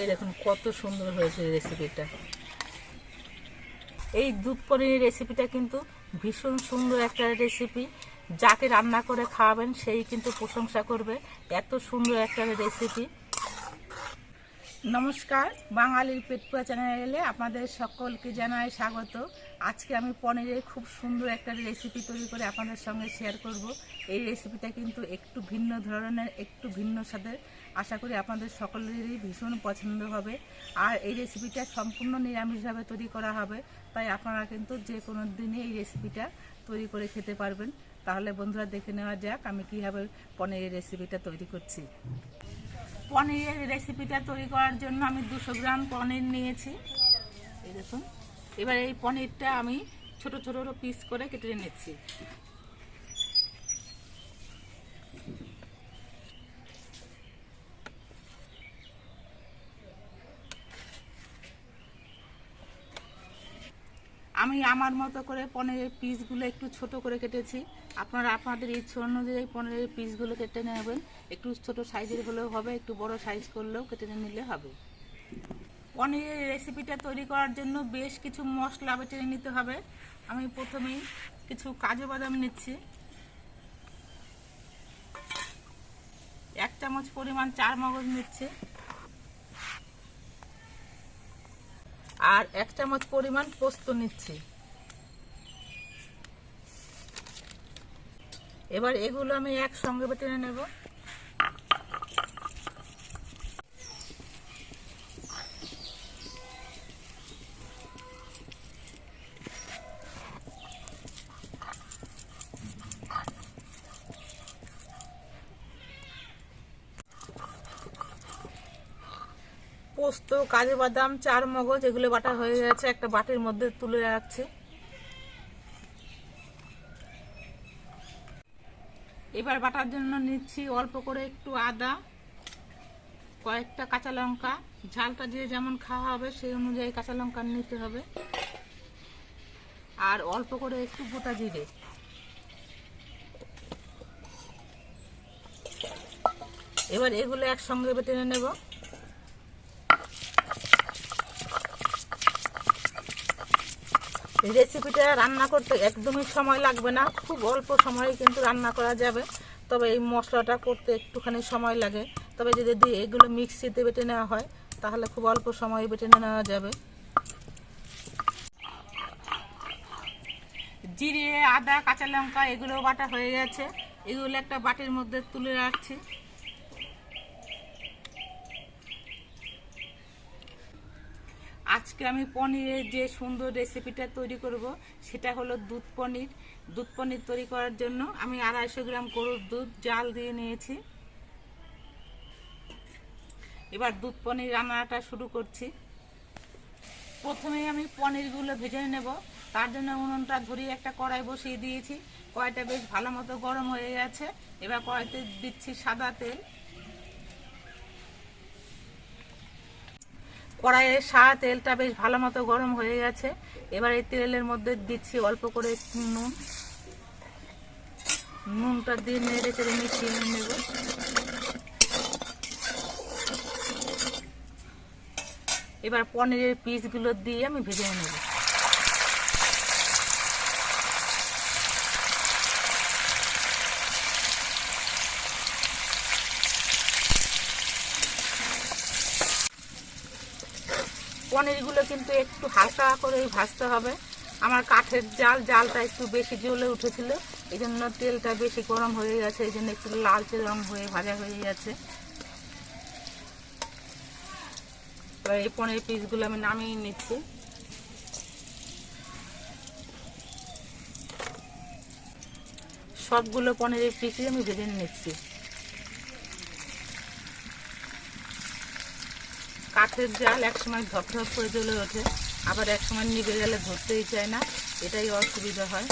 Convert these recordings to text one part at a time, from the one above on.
এই দেখুন, কত সুন্দর হয়েছে রেসিপিটা এই দুধ পনিরের রেসিপিটা কিন্তু ভীষণ সুন্দর একটা রেসিপি যাকে রান্না করে খাওয়াবেন, সেই কিন্তু প্রশংসা করবে। এত সুন্দর একটা রেসিপি নমস্কার, বাঙালির পেটপুয়া চ্যানেলে আপনাদের সকলকে জানাই স্বাগত। আজকে আমি পনিরের খুব সুন্দর একটা রেসিপি তৈরি করে আপনাদের সঙ্গে শেয়ার করব। এই রেসিপিটা কিন্তু একটু ভিন্ন ধরনের, একটু ভিন্ন স্বাদের। আশা করি আপনাদের সকলেরই ভীষণ পছন্দ হবে। আর এই রেসিপিটা সম্পূর্ণ নিরামিষভাবে তৈরি করা হবে। তাই আপনারা কিন্তু যে কোনো দিনই এই রেসিপিটা তৈরি করে খেতে পারবেন। তাহলে বন্ধুরা দেখে নেওয়া যাক আমি কীভাবে পনিরের রেসিপিটা তৈরি করছি। পনিরের রেসিপিটা তৈরি করার জন্য আমি দুশো গ্রাম পনির নিয়েছি। এই দেখুন, এবার এই পনিরটা আমি ছোট ছোট পিস করে কেটে নিচ্ছি। আমি আমার মতো করে পনিরের পিসগুলো একটু ছোট করে কেটেছি। আপনারা আপনাদের ইচ্ছে অনুযায়ী পনিরের পিসগুলো কেটে নেবেন। একটু ছোট সাইজের হলেও হবে, একটু বড় সাইজ করলেও কেটে নিলে হবে। পনিরের রেসিপিটা তৈরি করার জন্য বেশ কিছু মশলা বেটে নিতে হবে। আমি প্রথমেই কিছু কাজু বাদাম নিচ্ছি। এক চামচ পরিমাণ চার মগজ নিচ্ছে। আর এক চামচ পরিমাণ পোস্ত নিচ্ছি। এবার এগুলো আমি একসঙ্গে বেটে নেব। পোস্ত, কাজু বাদাম চার মগজ এগুলো বাটা হয়ে গেছে, একটা বাটির মধ্যে তুলে রাখছি। এবার বাটার জন্য নিচ্ছি অল্প করে একটু আদা, কয়েকটা কাঁচা লঙ্কা। ঝালটা দিয়ে যেমন খাওয়া হবে, সেই অনুযায়ী কাঁচা লঙ্কা নিতে হবে। আর অল্প করে একটু গোটা জিরে। এবার এগুলো একসঙ্গে বেটে নেব। রেসিপিটা রান্না করতে একদমই সময় লাগবে না। খুব অল্প সময়ে কিন্তু রান্না করা যাবে। তবে এই মশলাটা করতে একটুখানি সময় লাগে। তবে যদি এগুলো মিক্সিতে বেটে নেওয়া হয়, তাহলে খুব অল্প সময়ে বেটে নেওয়া যাবে। জিরে, আদা, কাঁচা লঙ্কা, এগুলো বাটা হয়ে গেছে। এগুলো একটা বাটির মধ্যে তুলে রাখছি। আজকে আমি পনিরের যে সুন্দর রেসিপিটা তৈরি করব, সেটা হলো দুধ পনির। দুধ পনির তৈরি করার জন্য আমি আড়াইশো গ্রাম গরুর দুধ জাল দিয়ে নিয়েছি। এবার দুধ পনির রান্নাটা শুরু করছি। প্রথমে আমি পনিরগুলো ভেজে নেব। তার জন্য উনুনটা ধরিয়ে একটা কড়াই বসিয়ে দিয়েছি। কড়াইটা বেশ ভালো মতো গরম হয়ে গেছে। এবার কড়াইতে দিচ্ছি সাদা তেল। কড়াইয়ের সা তেলটা বেশ ভালো মতো গরম হয়ে গেছে। এবার এই তেলের মধ্যে দিচ্ছি অল্প করে নুন। নুনটা দিয়ে নেড়ে চেড়ে মিশিয়ে নেব। এবার পনিরের পিসগুলো দিয়ে আমি ভেজে নেব। পনিরগুলো কিন্তু একটু হালকা করেই ভাজতে হবে। আমার কাঠের জাল, জালটা একটু বেশি জ্বলে উঠেছিল। এই জন্য তেলটা বেশি গরম হয়ে গেছে এই জন্য একটু লালচে রং হয়ে ভাজা হয়ে গেছে। এই পনির পিসগুলো আমি নামিয়ে নিচ্ছি। সবগুলো পনিরের পিসই আমি ভেজে নিচ্ছি। কাঠের জাল একসময় ধপ ধপ করে জ্বলে ওঠে, আবার একসময় নিভে গেলে ধরতেই চায় না, এটাই অসুবিধা হয়।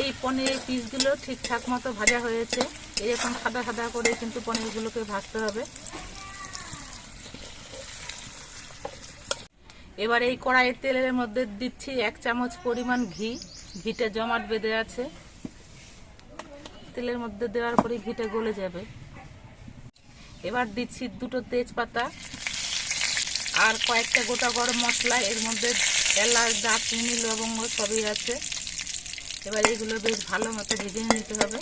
এই পনিরের পিসগুলো ঠিকঠাক মতো ভাজা হয়েছে, এরকম সাদা সাদা করে কিন্তু পনিরগুলোকে ভাজতে হবে। এবার এই কড়াইয়ের তেলের মধ্যে দিচ্ছি এক চামচ পরিমাণ ঘি, ঘিটা জমাট বেঁধে আছে। তেলের মধ্যে দেওয়ার পরে ঘিটা গলে যাবে। এবার দিচ্ছি দুটো তেজপাতা আর কয়েকটা গোটা গরম মশলা। এর মধ্যে এলাচ, দারচিনি, লবঙ্গ সবই আছে। এবার এগুলো বেশ ভালো মতো ভেজে নিতে হবে।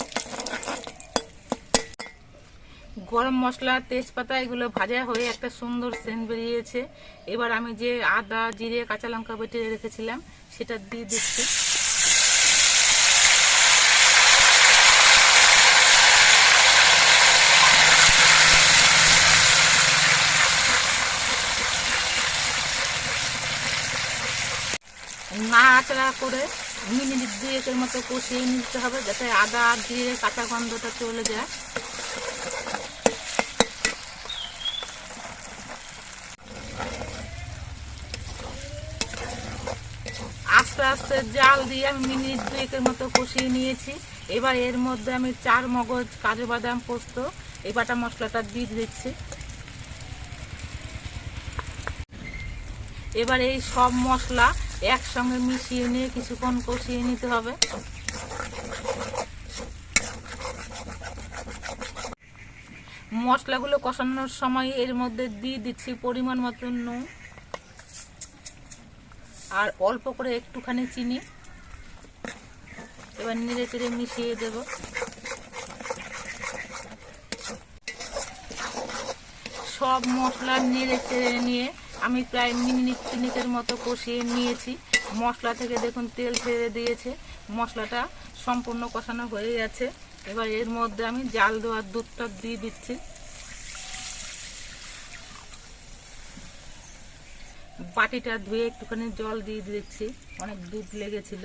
গরম মশলা, তেজপাতা এগুলো ভাজা হয়ে একটা সুন্দর সেন্ট বেরিয়েছে। এবার আমি যে আদা, জিরে, কাঁচা লঙ্কা বেটে রেখেছিলাম, সেটা দিয়ে দিচ্ছি। নাড়াচাড়া করে মিনিট দুয়েকের মতো কষিয়ে নিতে হবে যাতে আদা জিরে কাঁচা গন্ধটা চলে যায়। আস্তে আস্তে জাল দিয়ে আমি মিনিট দুয়েকের মতো কষিয়ে নিয়েছি। এবার এর মধ্যে আমি চার মগজ কাজু বাদাম পোস্ত, এই মশলাটা দিয়ে দিচ্ছি। এবার এই সব মশলা একসঙ্গে মিশিয়ে নিয়ে কিছুক্ষণ কষিয়ে নিতে হবে। মশলাগুলো কষানোর সময় এর মধ্যে দিয়ে দিচ্ছি পরিমাণ মতো নুন আর অল্প করে একটুখানি চিনি। এবার নেড়ে চেড়ে মিশিয়ে দেব। সব মশলা নেড়ে চেড়ে নিয়ে আমি প্রায় মিনিট তিনিকের মতো কষিয়ে নিয়েছি। মশলা থেকে দেখুন তেল ছেড়ে দিয়েছে। মশলাটা সম্পূর্ণ কষানো হয়ে গেছে। এবার এর মধ্যে আমি জাল দেওয়ার দুধটা দিয়ে দিচ্ছি। বাটিটা ধুয়ে একটুখানি জল দিয়ে দিচ্ছি। অনেক দুধ লেগেছিল।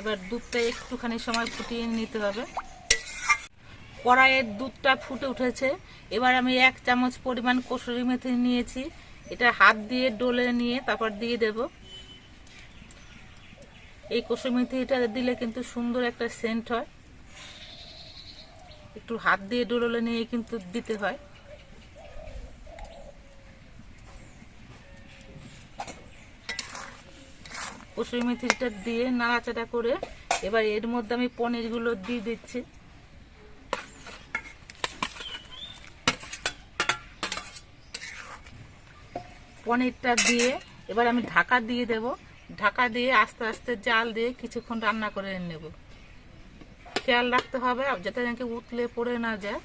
এবার দুধটা একটুখানি সময় ফুটিয়ে নিতে হবে। কড়াইয়ের দুধটা ফুটে উঠেছে। এবার আমি এক চামচ পরিমাণ কসুরি মেথি নিয়েছি। এটা হাত দিয়ে ডলে নিয়ে তারপর দিয়ে দেব। এই কসুরি মেথিটা দিলে কিন্তু সুন্দর একটা সেন্ট হয়। একটু হাত দিয়ে ডলে নিয়ে কিন্তু দিতে হয়। কসুরি মেথিটা দিয়ে নাড়াচাড়া করে এবার এর মধ্যে আমি পনিরগুলো দিয়ে দিচ্ছি। পনিরটা দিয়ে, এবার আমি ঢাকা দিয়ে দেব। ঢাকা দিয়ে আস্তে আস্তে জাল দিয়ে কিছুক্ষণ রান্না করে নেব। খেয়াল রাখতে হবে, যাতে নাকি উতলে পড়ে না যায়।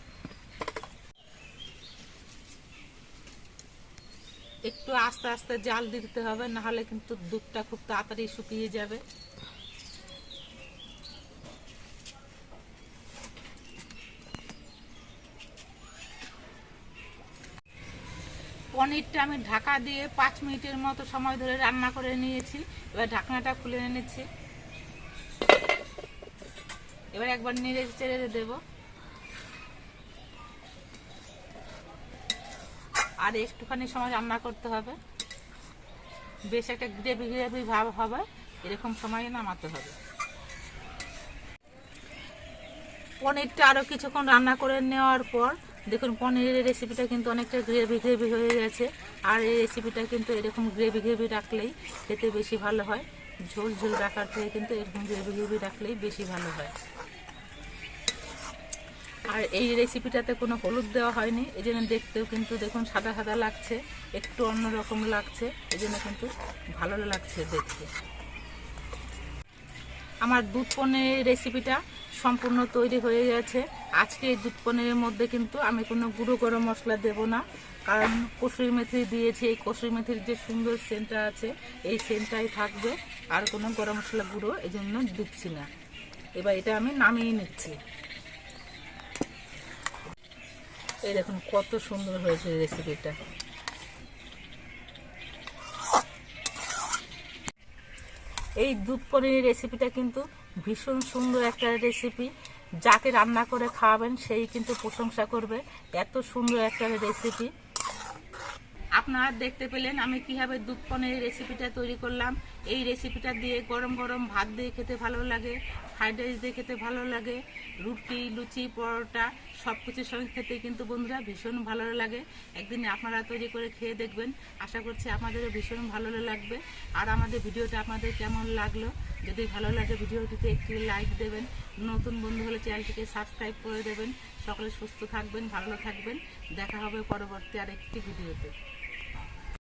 একটু আস্তে আস্তে জাল দিতে হবে, নাহলে কিন্তু দুধটা খুব তাড়াতাড়ি শুকিয়ে যাবে। পনিরটা আমি ঢাকা দিয়ে পাঁচ মিনিটের মতো সময় ধরে রান্না করে নিয়েছি। এবার ঢাকনাটা খুলে এনেছি। এবার একবার নেড়ে চেড়ে দেব। আর একটুখানি সময় রান্না করতে হবে। বেশ একটা গ্রেভি গ্রেভি ভাব হবে, এরকম সময় নামাতে হবে। পনিরটা আরও কিছুক্ষণ রান্না করে নেওয়ার পর দেখুন, পনিরের রেসিপিটা কিন্তু অনেকটা গ্রেভি গ্রেভি হয়ে গেছে। আর এই রেসিপিটা কিন্তু এরকম গ্রেভি গ্রেভি রাখলেই খেতে বেশি ভালো হয়। ঝোল ঝোল রাখার থেকে কিন্তু এরকম গ্রেভি গ্রেভি রাখলেই বেশি ভালো হয়। আর এই রেসিপিটাতে কোনো হলুদ দেওয়া হয়নি, এই জন্য দেখতেও কিন্তু দেখুন সাদা সাদা লাগছে, একটু অন্যরকম লাগছে, এই জন্য কিন্তু ভালো লাগছে দেখতে। আমার দুধ পনিরের রেসিপিটা সম্পূর্ণ তৈরি হয়ে গেছে। আজকে এই দুধ পনিরের মধ্যে কিন্তু আমি কোনো গুঁড়ো গরম মশলা দেব না। কারণ কসুরি মেথি দিয়েছি, এই কসুরি মেথির যে সুন্দর সেন্টটা আছে, এই সেন্টটাই থাকবে। আর কোনো গরম মশলা গুঁড়ো এই জন্য দিচ্ছি না। এবার এটা আমি নামিয়ে নিচ্ছি। এই দেখুন কত সুন্দর হয়েছে রেসিপিটা এই দুধ পনিরের রেসিপিটা কিন্তু ভীষণ সুন্দর একটা রেসিপি যাকে রান্না করে খাওয়াবেন, সেই কিন্তু প্রশংসা করবে। এত সুন্দর একটা রেসিপি আপনারা দেখতে পেলেন আমি কীভাবে দুধ পনিরের রেসিপিটা তৈরি করলাম। এই রেসিপিটা দিয়ে গরম গরম ভাত দিয়ে খেতে ভালো লাগে ফ্রাইড রাইস দিয়ে খেতে ভালো লাগে, রুটি, লুচি, পরোটা সব কিছুর সঙ্গে খেতে কিন্তু বন্ধুরা ভীষণ ভালো লাগে। একদিন আপনারা তৈরি করে খেয়ে দেখবেন। আশা করছি আমাদেরও ভীষণ ভালো লাগবে। আর আমাদের ভিডিওটা আপনাদের কেমন লাগল? যদি ভালো লাগে ভিডিওটিতে একটি লাইক দেবেন। নতুন বন্ধু হলে চ্যানেলটিকে সাবস্ক্রাইব করে দেবেন। সকলে সুস্থ থাকবেন, ভালো থাকবেন। দেখা হবে পরবর্তী আর একটি ভিডিওতে।